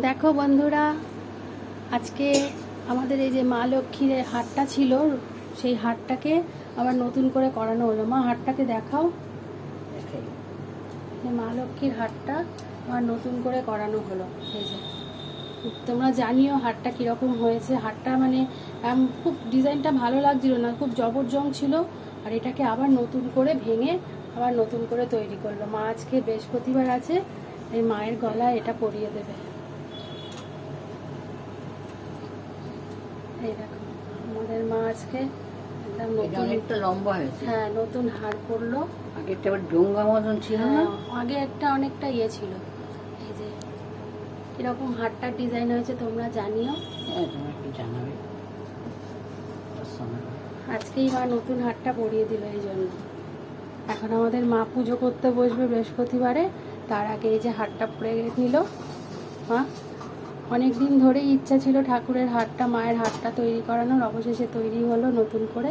দেখো বন্ধুরা আজকে আমাদের এই যে মা লক্ষ্মীর হাটটা ছিল সেই হাটটাকে আবার নতুন করে করানো হলো। মা হাটটাকে দেখাও। মা লক্ষ্মীর হাটটা আবার নতুন করে করানো হলো। এই যে তোমরা জানিও হাটটা কীরকম হয়েছে। হাটটা মানে খুব ডিজাইনটা ভালো লাগছিল না খুব জবরজং ছিল আর এটাকে আবার নতুন করে ভেঙে আবার নতুন করে তৈরি করল। মা আজকে বৃহস্পতিবার আছে এই মায়ের গলায় এটা পরিয়ে দেবে। এই দেখো আমাদের মা আজকে একদম নতুন লম্বা হয়েছে। হ্যাঁ নতুন হার পরলো। আগেরটা আবার ডোঙ্গা মতন ছিল না? হ্যাঁ, আগে একটা অনেকটা ইয়ে ছিল। এই যে কীরকম হাটটার ডিজাইন হয়েছে তোমরা জানিও। হ্যাঁ একটু জানাবে। আজকেই মা নতুন হাটটা পরিয়ে দিল এই জন্য। এখন আমাদের মা পুজো করতে বসবে বৃহস্পতিবারে। তার আগে এই যে হাটটা পরে নিল। মা অনেক দিন ধরেই ইচ্ছা ছিল ঠাকুরের হাটটা মায়ের হাটটা তৈরি করানোর, অবশেষে তৈরি হলো নতুন করে।